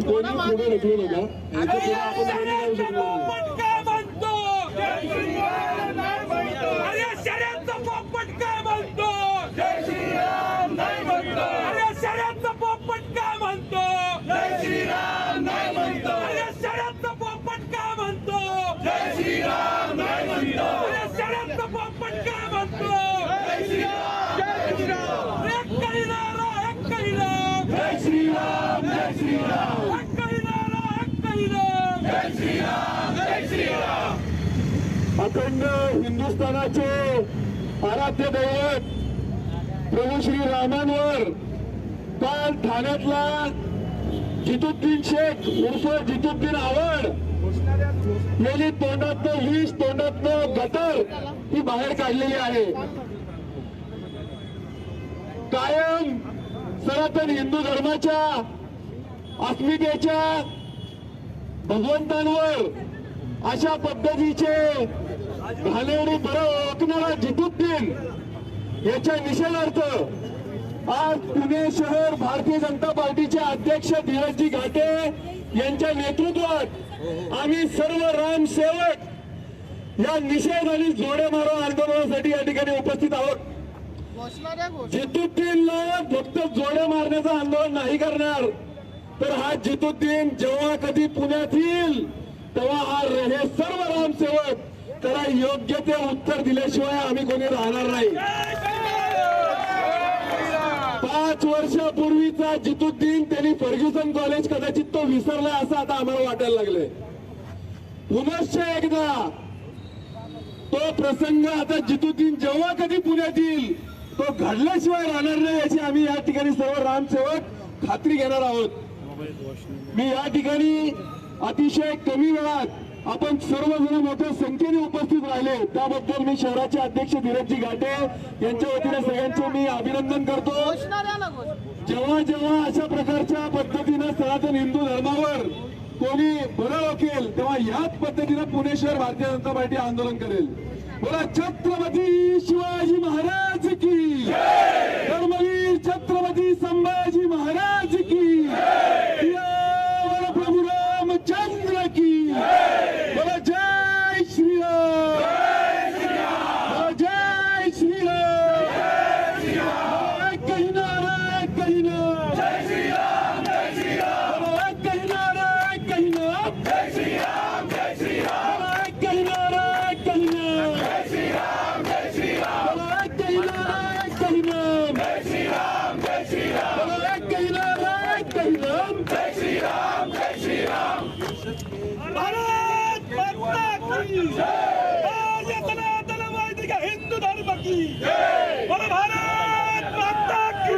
कोणी पुढे ढकलू नका याच्यापुढे आपण कोणी जाऊ शकणार नाही. पोपट काय म्हणतो अरे शर्यतचा पोपट काय म्हणतो जय श्रीराम नाही म्हणतो अरे शर्यतचा पोपट काय म्हणतो जय श्रीराम नाही म्हणतो अरे शर्यतचा पोपट काय म्हणतो जय श्रीराम नाही म्हणतो अरे शर्यतचा पोपट काय म्हणतो जय श्रीराम जय श्रीराम एक काही नारा एक काही नाम जय श्रीराम जय श्रीराम एक काही नारा एक काही नाम जय श्रीराम जय श्रीराम अखंड हिंदुस्थानाचे आराध्य दैवत प्रभू श्री रामांवर काल ठाण्यातला जितुद्दीन शेख उर्फ जितुद्दीन आवड यांनी तोंडातनं वीस तोंडातनं गटर ही बाहेर काढलेली आहे. कायम सनातन हिंदू धर्माच्या अस्मितेच्या भगवंतांवर अशा पद्धतीचे घाणेरडी बरं ओळखणारा जितुद्दीन याच्या निषेधार्थ आज पुणे शहर भारतीय जनता पार्टीचे अध्यक्ष धीरजजी घाटे यांच्या नेतृत्वात आम्ही सर्व रामसेवक या निषेध आणि जोडे मारो आंदोलनासाठी या ठिकाणी उपस्थित आहोत. जितुद्दीनला फक्त जोडे मारण्याचं आंदोलन नाही करणार. तर हा जितुद्दीन जेव्हा कधी पुण्यात येईल तेव्हा हा हे सर्व रामसेवक त्याला योग्य ते उत्तर दिल्याशिवाय आम्ही कोणी राहणार नाही. पाच वर्षापूर्वीचा जितुद्दीन त्यांनी फर्ग्युसन कॉलेज कदाचित तो विसरला असं आता आम्हाला वाटायला लागलंय. पुनश्च एकदा तो प्रसंग आता जितुद्दीन जेव्हा कधी पुण्यात येईल तो घडल्याशिवाय राहणार नाही याची आम्ही या ठिकाणी सर्व रामसेवक खात्री घेणार आहोत. मी या ठिकाणी अतिशय कमी वेळात आपण सर्वजण मोठ्या संख्येने उपस्थित राहिले. त्याबद्दल मी शहराचे अध्यक्ष धीरजी घाटे यांच्या वतीने सगळ्यांचे मी अभिनंदन करतो. जेव्हा जेव्हा अशा प्रकारच्या पद्धतीनं सनातन हिंदू धर्मावर कोणी बरं वकेल तेव्हा याच पद्धतीनं पुणे शहर भारतीय जनता पार्टी आंदोलन करेल. बोला छत्रपती शिवाजी महाराज की धर्मवीर छत्रपती संभाजी महाराज की सियावर प्रभू रामचंद्र की बोला जय श्रीराम बोला जय श्रीराम एक कही नारा एक कही नाम जय श्रीराम जय श्रीराम एक कही नारा एक कही नाम जय श्रीराम जय श्रीराम एक कही नारा एक कही नाम जय श्रीराम जय श्रीराम एक कही नारा एक कही नाम जय श्रीराम जय श्रीराम एक कही नारा एक कही नाम जय श्रीराम जय श्रीराम भारत माता की भारतीय सनातन वैदिक हिंदू धर्म की बोलो भारत माता की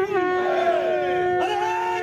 अरे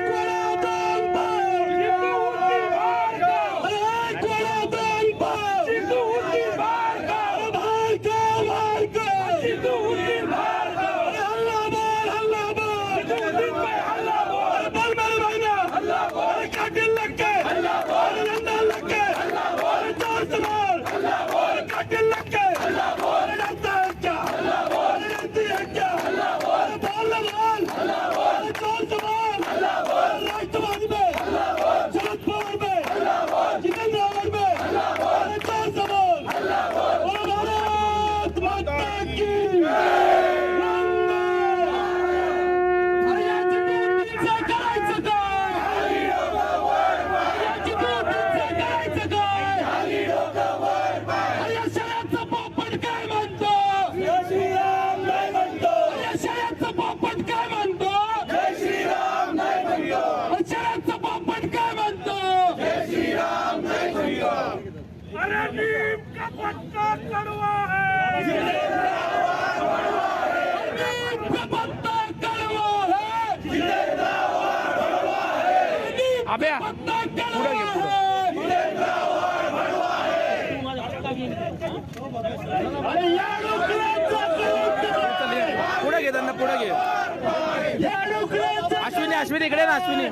कोणा दोन पाव हिंदू उन्नीस भारत अरे कोणा दोन पाव हिंदू उन्नीस भारत भारत भारत हिंदू उन्नीस भारत हल्ला बोल हल्ला बोल हिंदू उन्नीस पे हल्ला बोल बोल मेरे भाईना हल्ला बोल काटिल लक्के हल्ला बोल नंदा लक्के हल्ला बोल जोर से बोल हल्ला बोल काटिल लक्के हल्ला बोल नंदा है क्या हल्ला बोल नंदी है क्या हल्ला बोल बोल ना बोल हल्ला बोल जोर से बोल हल्ला बोल राष्ट्रवादी में हल्ला बोल शरद पवार में हल्ला बोल जितेंद्र आव्हाड में हल्ला बोल जोर से बोल हल्ला बोल बोलो भारत माता की अरे या जितुद्दीनचं करायचं काय? या जितुद्दीनचं करायचं काय? अरे या शहराचं पोपट काय म्हणतो? जय श्रीराम नाही म्हणतो अरे या शहराचं पोपट काय म्हणतो? जय श्रीराम नाही म्हणतो अरे शहराचं पोपट काय म्हणतो? जय श्रीराम जय श्रीराम अरे नीम का पत्ता कड़वा है नीम का पत्ता कड़वा है. नीम का अभ्या पत्ता कड़वा पुढं घे, पुढं. है. अरे या डोकऱ्याचा कलंक आहे. पुढे घे त्यांना पुढे घे अश्विनी अश्विनी इकडे ना अश्विनी.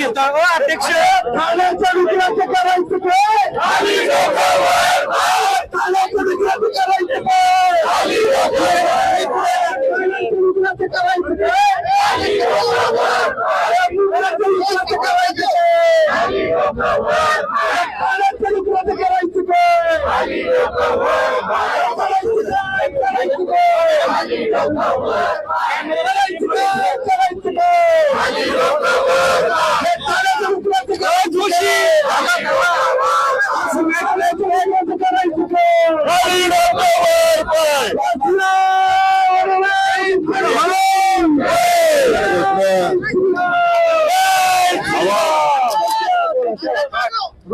बोलता हो अध्यक्ष. ठाण्याच्या विक्रांत करायचं काय ठाण्याच्या विक्रांत करायचं काय विक्रांत करायचं काय मुंबईचं विक्रांत करायचं काय ठाण्याचं विक्रांत करायचं काय करायचं काय करायचं काय करायचं काय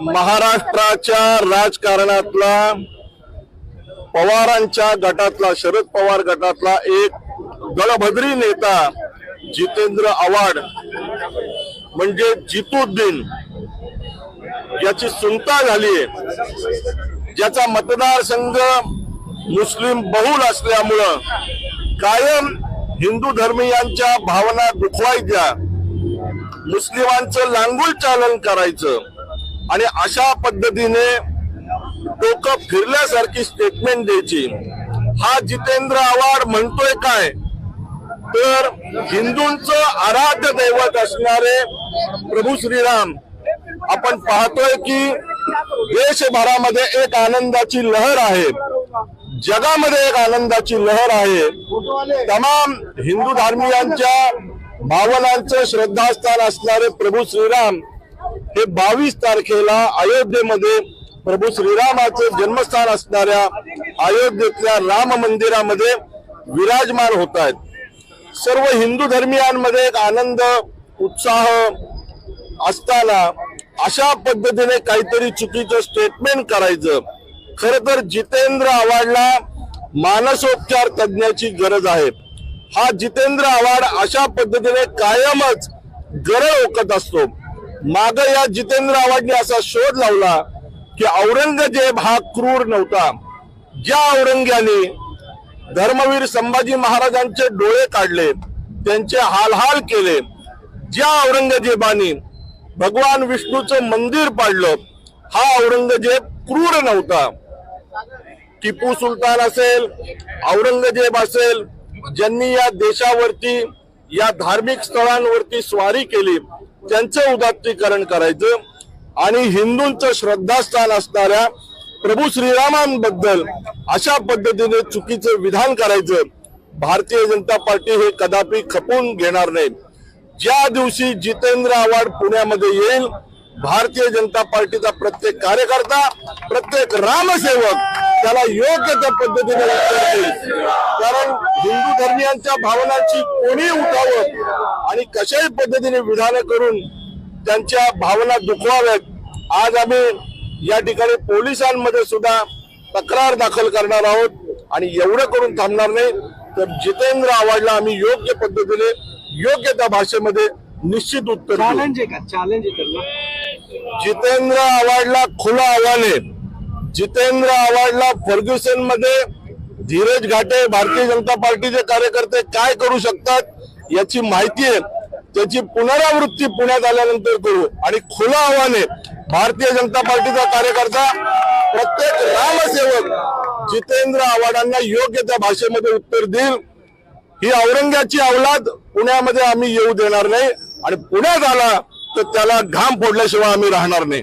महाराष्ट्राच्या राजकारणातला पवारांच्या गटातला शरद पवार गटातला एक गळभद्री नेता जितेंद्र आव्हाड म्हणजे जितुद्दीन. याची सुनता झालीय ज्याचा मतदारसंघ मुस्लिम बहुल असल्यामुळं कायम हिंदू धर्मीयांच्या भावना दुखवायच्या. मुस्लिमांचं लांगुल चालन करायचं. आणि अशा पद्धतीने डोकं फिरल्यासारखी स्टेटमेंट द्यायची. हा जितेंद्र आव्हाड म्हणतोय काय? तर हिंदूंचं आराध्य दैवत असणारे प्रभू श्रीराम आपण पाहतोय की देशभरामध्ये एक आनंदाची लहर आहे. जगामध्ये एक आनंदाची लहर आहे. तमाम हिंदू धार्मियांच्या भावनांचं श्रद्धास्थान असणारे प्रभू श्रीराम हे बावीस तारखेला अयोध्येमध्ये प्रभू श्रीरामाचे जन्मस्थान असणाऱ्या अयोध्येतल्या राम मंदिरामध्ये विराजमान होत आहेत. सर्व हिंदू धर्मियांमध्ये एक आनंद उत्साह असताना अशा पद्धतीने काहीतरी चुकीचं स्टेटमेंट करायचं. खर तर जितेंद्र आव्हाडला मानसोपचार तज्ज्ञाची गरज आहे. हा जितेंद्र आव्हाड अशा पद्धतीने कायमच गरळ ओकत असतो. माग या जितेंद्र आव्हाडने असा शोध लावला की औरंगजेब हा क्रूर नव्हता. ज्या औरंग्याने धर्मवीर संभाजी महाराजांचे डोळे काढले त्यांचे हालहाल केले ज्या औरंगजेबाने भगवान विष्णूचं मंदिर पाडलं हा औरंगजेब क्रूर नव्हता. टिपू सुलतान असेल औरंगजेब असेल ज्यांनी या देशावरती या धार्मिक स्थळांवरती स्वारी केली त्यांचं उदात्तीकरण करायचं आणि हिंदूंचं श्रद्धास्थान असणाऱ्या प्रभू श्रीरामांबद्दल अशा पद्धतीने चुकीचं विधान करायचं भारतीय जनता पार्टी हे कदापि खपून घेणार नाही. ज्या दिवशी जितेंद्र आव्हाड पुण्यामध्ये येईल भारतीय जनता पार्टीचा प्रत्येक कार्यकर्ता प्रत्येक रामसेवक त्याला योग्य त्या पद्धतीने उत्तर देईल. कारण हिंदू धर्मियांच्या भावनांची कोणी उठावं आणि कशाही पद्धतीने विधानं करून त्यांच्या भावना दुखवाव्यात आज आम्ही या ठिकाणी पोलिसांमध्ये सुद्धा तक्रार दाखल करणार आहोत आणि एवढं करून थांबणार नाही. तर जितेंद्र आव्हाडला आम्ही योग्य पद्धतीने योग्य त्या भाषेमध्ये निश्चित उत्तर. चॅलेंज आहे का? चॅलेंज जितेंद्र आव्हाडला खुला आव्हान आहे. जितेंद्र आव्हाडला फर्ग्युसनमध्ये धीरज घाटे भारतीय जनता पार्टीचे कार्यकर्ते काय करू शकतात याची माहिती आहे. त्याची पुनरावृत्ती पुण्यात आल्यानंतर करू. आणि खुलं आव्हान आहे भारतीय जनता पार्टीचा कार्यकर्ता प्रत्येक रामसेवक जितेंद्र आव्हाडांना योग्य त्या भाषेमध्ये उत्तर देईल. ही औरंगाची अवलाद पुण्यामध्ये आम्ही येऊ देणार नाही. आणि पुण्यात आला तर त्याला घाम फोडल्याशिवाय आम्ही राहणार नाही.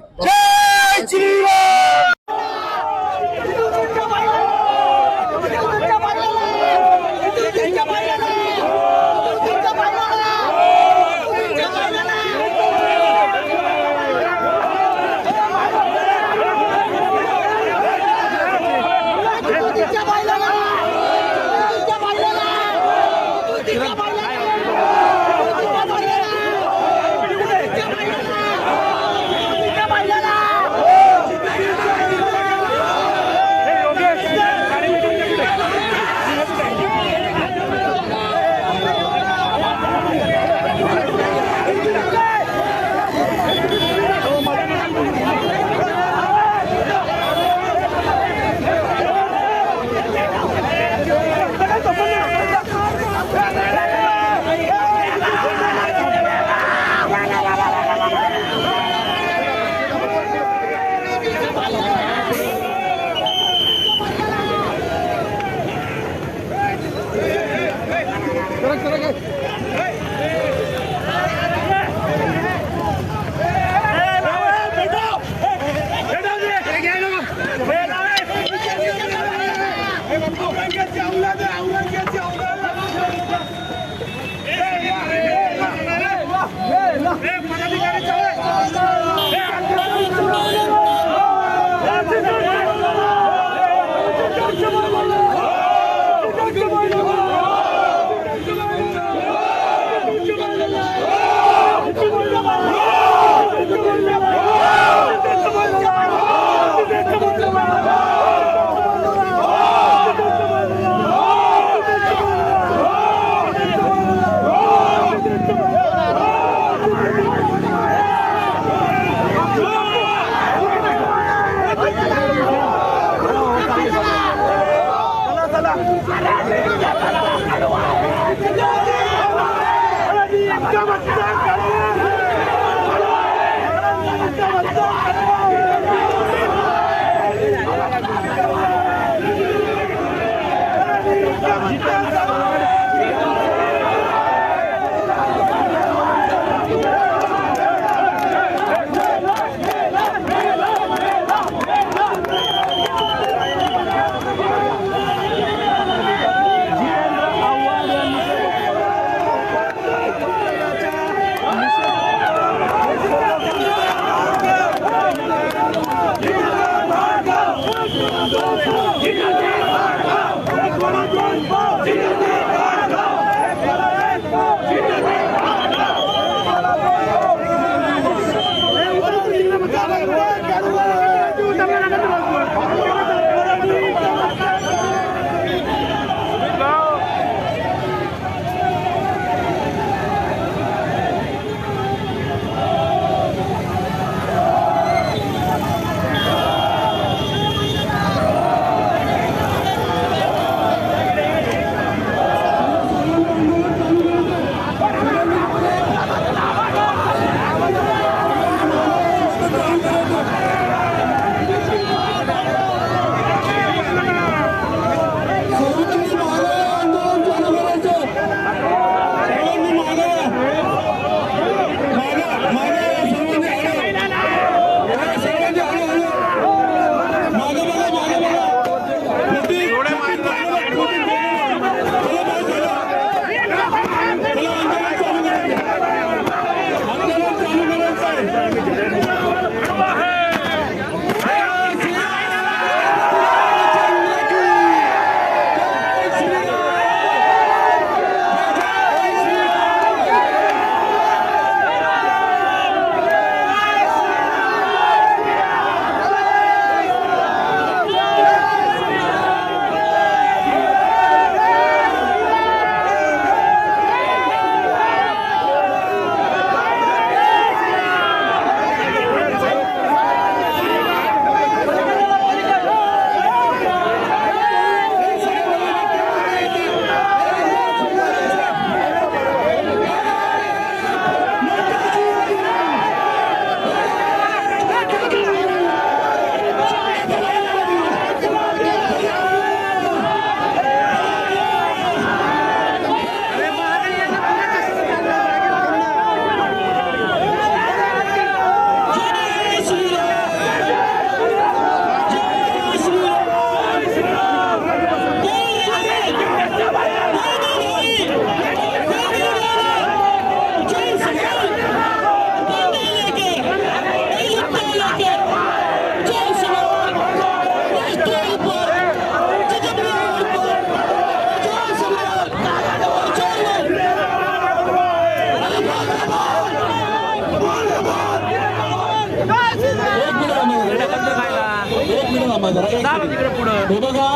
हे बघा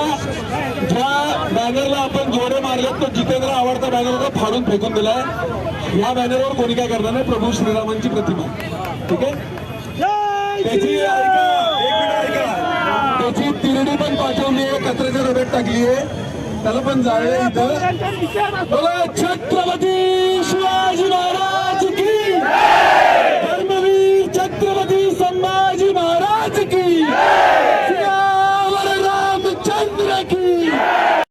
ज्या बॅनरला आपण जोडे मारलेत तो जितेंद्र आवडता बॅनर होता फाडून फेकून दिलाय. या बॅनरवर कोणी काय करणार नाही? प्रभू श्रीरामांची प्रतिमा. ठीक आहे? त्याची त्याची तिरडी पण पाठवली आहे कचऱ्याच्या डब्यात टाकली आहे. त्याला पण जाळले इथं. बोला छत्रपती शिवाजी महाराज की धर्मवीर छत्रपती